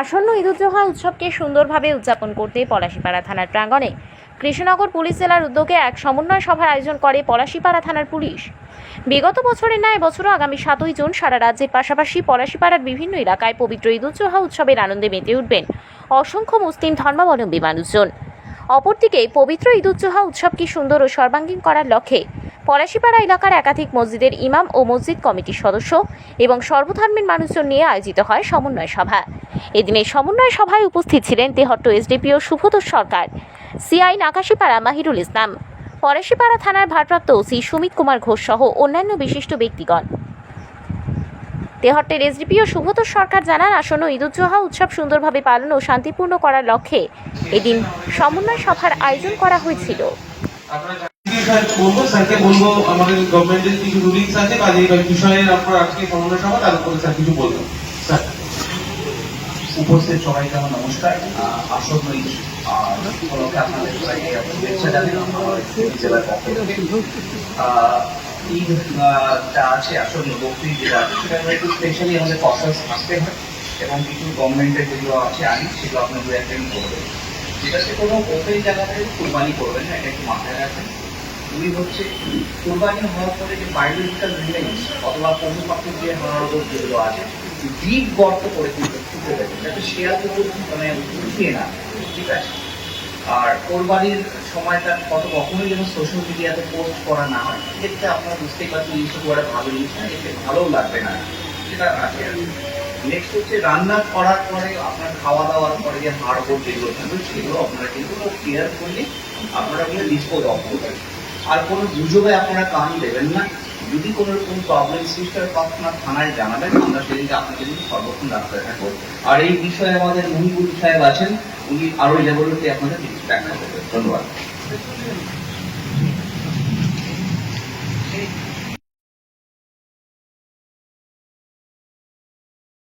আসন্ন ঈদুজ্জোহা উৎসবকে সুন্দরভাবে উদযাপন করতে পলাশীপাড়া থানার প্রাঙ্গণে কৃষ্ণনগর পুলিশ জেলার উদ্যোগে এক সমন্বয় সভার আয়োজন করে পলাশীপাড়া থানার পুলিশ। বিগত বছরের ন্যায় বছরও আগামী সাতই জুন সারা রাজ্যের পাশাপাশি পলাশীপাড়ার বিভিন্ন এলাকায় পবিত্র ঈদুজ্জোহা উৎসবের আনন্দে মেতে উঠবেন অসংখ্য মুসলিম ধর্মাবলম্বী মানুষজন। অপরদিকে, পবিত্র ঈদুজ্জোহা উৎসবকে সুন্দর ও সর্বাঙ্গীন করার লক্ষ্যে? পলাশীপাড়া এলাকার একাধিক মসজিদের ইমাম ও মসজিদ কমিটির সদস্য এবং সর্বধর্মের মানুষজন নিয়ে আয়োজিত হয় সমন্বয় সভা। এদিনের সমন্বয় সভায় উপস্থিত ছিলেন তেহট্ট এসডিপিও শুভতোষ সরকার, সিআই নাকাশিপাড়া মাহিরুল ইসলাম, পলাশীপাড়া থানার ভারপ্রাপ্ত ওসি সুমিত কুমার ঘোষ সহ অন্যান্য বিশিষ্ট ব্যক্তিগণ। তেহট্টের এসডিপিও শুভতোষ সরকার জানান, আসন্ন ঈদুজ্জোহা উৎসব সুন্দরভাবে পালন ও শান্তিপূর্ণ করার লক্ষ্যে এদিন সমন্বয় সভার আয়োজন করা হয়েছিল। উপস্থিত নমস্কার। আসন্ন উপলক্ষে আপনাদের সবাইকে শুভেচ্ছা জেলার থেকে আহ, ঈদ আহ, টা আছে আসন্ন বকরি যেটা আছে সেটা একটু স্পেশালি আমাদের প্রসেস থাকতে হয় এবং কিছু গভর্নমেন্টের যেগুলো আছে আইন সেগুলো আপনার দু একটা করবেন যেটাতে কোনো ওপেন জায়গাতে কোরবানি করবেন না এটা একটু মাথায় রাখবেন। দুই হচ্ছে কোরবানি হওয়ার পরে যে বায়োলজিক্যাল রিমেন্স অথবা পশু যে হাড় যেগুলো আছে ডিপ গর্ত করে দেবে যাতে করে মানে উঠিয়ে না ঠিক আছে? আর কোরবানির সময়টা কত, কখনোই যেন সোশ্যাল মিডিয়াতে পোস্ট করা না হয় বুঝতেই পারছেন ভালো জিনিস না ভালোও লাগবে না। সেটা আছে। নেক্সট হচ্ছে রান্না করার পরে, আপনার খাওয়া দাওয়ার পরে যে যেগুলো থাকবে সেগুলো আপনারা কিন্তু ক্লিয়ার করলে আপনারা করবেন আর কোনো গুজবে আপনারা কান দেবেন না। যদি কোনো রকম প্রবলেম সৃষ্টি হয় আপনার থানায় জানাবেন। আমরা সেদিনকে আপনাকে কিন্তু সর্বক্ষণ ডাক্তার থাকব আর এই বিষয়ে আমাদের মহিপুর সাহেব আছেন উনি আরও লেভেলকে আপনাদের ব্যাখ্যা করবেন ধন্যবাদ।